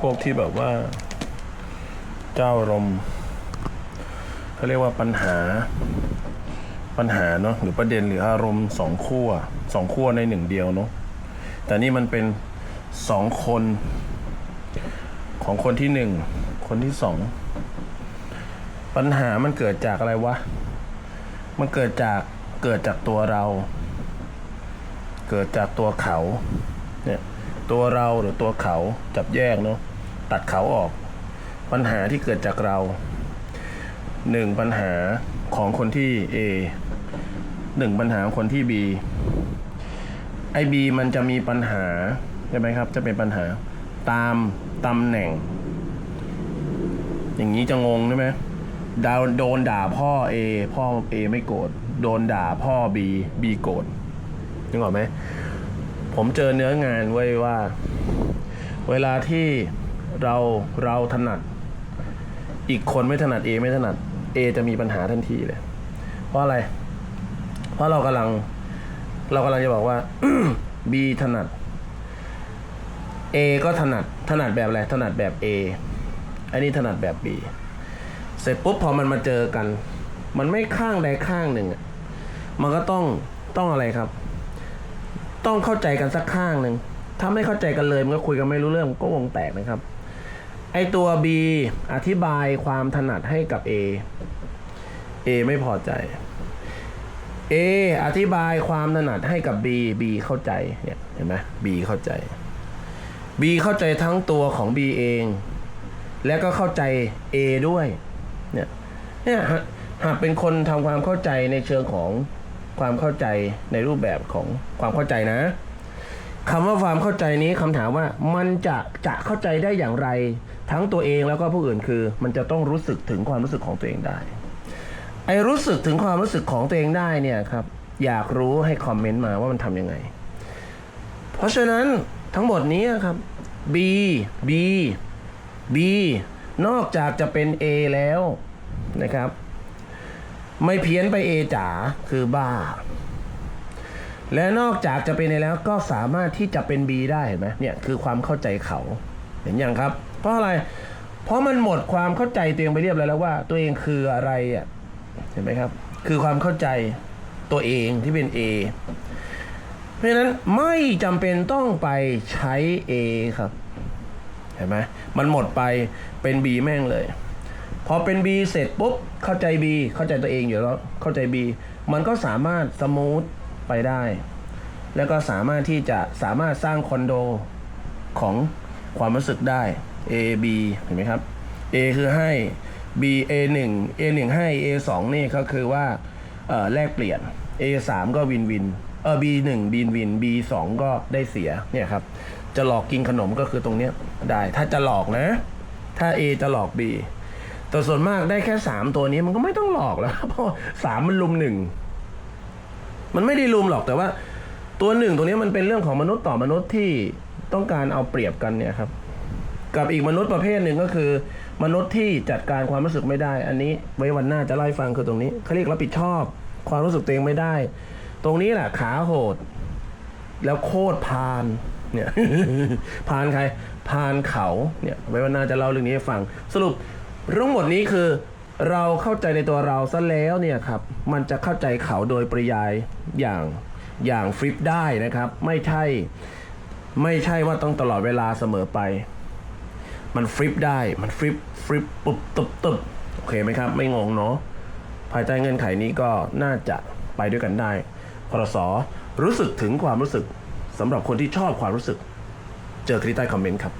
พวกที่แบบว่า เจ้ารมเขาเรียกว่าปัญหาปัญหาเนาะหรือประเด็นหรืออารมณ์สองขั้วสองขั้วในหนึ่งเดียวเนาะแต่นี่มันเป็นสองคน ของคนที่หนึ่งคนที่สองปัญหามันเกิดจากอะไรวะ มันเกิดจากเกิดจากตัวเรา เกิดจากตัวเขาเนี่ยตัวเราหรือตัวเขาจับแยกเนาะ ตัดเขาออก ปัญหาที่เกิดจากเราหนึ่งปัญหาของคนที่ A หนึ่งปัญหาของคนที่ B ไอ B มันจะมีปัญหาใช่ไหมครับ จะเป็นปัญหาตามตำแหน่ง อย่างนี้จะงงใช่ไหมดาวโดนด่าพ่อ A พ่อ A ไม่โกรธโดนด่าพ่อ B B โกรธนึกออกไหมผมเจอเนื้องานไว้ว่า เวลาที่ เราเราถนัด อีกคนไม่ถนัด A ไม่ถนัด A จะมีปัญหาทันทีเลย เพราะอะไร เพราะเรากำลัง เรากำลังจะบอกว่า B ถนัด A ก็ถนัดถนัดแบบอะไรถนัดแบบ A อันนี้ถนัดแบบ B เสร็จปุ๊บพอมันมาเจอกัน มันไม่ข้างใดข้างหนึ่งมันก็ต้องต้องอะไรครับ ต้องเข้าใจกันสักข้างหนึ่งถ้าไม่เข้าใจกันเลยมันก็คุยกันไม่รู้เรื่องก็วงแตกนะครับ ไอตัว B อธิบายความถนัดให้กับ A A ไม่พอใจ A อธิบายความถนัดให้กับ B B เข้าใจเนี่ยเห็นไหม B เข้าใจ B เข้าใจทั้งตัวของ B เอง และก็เข้าใจ A ด้วย เนี่ยเนี่ยหากหากเป็นคนทำความเข้าใจในเชิงของความเข้าใจในรูปแบบของความเข้าใจนะคำว่าความเข้าใจนี้คำถามว่ามันจะจะเข้าใจได้อย่างไร ทั้งตัวเองแล้วก็ผู้อื่นคือ มันจะต้องรู้สึกถึงความรู้สึกของตัวเองได้ ไอ้รู้สึกถึงความรู้สึกของตัวเองได้เนี่ยครับ อยากรู้ให้คอมเมนต์มาว่ามันทำยังไง เพราะฉะนั้นทั้งหมดนี้ครับ B B B นอกจากจะเป็น A แล้วนะครับ ไม่เพี้ยนไป A จ๋าคือบ้า และนอกจากจะเป็น A แล้วก็สามารถที่จะเป็น B ได้เห็นไหมเนี่ยคือความเข้าใจเขาเห็นยังครับ เพราะอะไร เพราะมันหมดความเข้าใจตัวเองไปเรียบร้อยแล้วว่า ตัวเองคืออะไรอะเห็นไหมครับ คือความเข้าใจตัวเองที่เป็น A เพราะฉะนั้นไม่จำเป็นต้องไปใช้ A ครับ เห็นไหมมันหมดไปเป็น B แม่งเลยพอเป็น B เสร็จปุ๊บเข้าใจ B เข้าใจตัวเองอยู่แล้วเข้าใจ B มันก็สามารถสมูทไปได้ แล้วก็สามารถที่จะสามารถสร้างคอนโดของความรู้สึกได้ A B เห็นไหมครับ A คือให้ B A 1 A 1ให้ A 2นี่ก็คือว่าแลกเปลี่ยน A 3ก็วินวินเออ B 1บินวิน B 2ก็ได้เสียเนี่ยครับ จะหลอกกินขนมก็คือตรงเนี้ยได้ ถ้าจะหลอกนะ ถ้า A จะหลอก B แต่ส่วนมากได้แค่สามตัวนี้มันก็ไม่ต้องหลอกแล้วเพราะสามมันลุมหนึ่งมันไม่ได้ลุมหรอกแต่ว่า ตัวหนึ่งตัวนี้มันเป็นเรื่องของมนุษย์ต่อมนุษย์ที่ต้องการเอาเปรียบกันเนี่ยครับ กับอีกมนุษย์ประเภทหนึ่งก็คือ มนุษย์ที่จัดการความรู้สึกไม่ได้ อันนี้ไว้วันหน้าจะเล่าให้ฟังคือตรงนี้เขาเรียกรับผิดชอบ ความรู้สึกตัวเองไม่ได้ ตรงนี้แหละขาโหด แล้วโคตรพานเนี่ยพานใครพานเขาเนี่ยไว้วันหน้าจะเล่าเรื่องนี้ให้ฟัง สรุปทั้งหมดนี้คือเราเข้าใจในตัวเราซะแล้วเนี่ยครับ มันจะเข้าใจเขาโดยปริยายอย่างอย่างฟลิปได้นะครับ ไม่ใช่ ไม่ใช่ว่าต้องตลอดเวลาเสมอไป มันฟลิปได้ มันฟลิปฟลิปปุ๊บตุบตุบโอเคไหมครับ ไม่งงเนาะ ภายใต้เงื่อนไขนี้ก็น่าจะไปด้วยกันได้พรสรู้สึกถึงความรู้สึกสำหรับคนที่ชอบความรู้สึก เจอคลิปใต้คอมเมนต์ครับ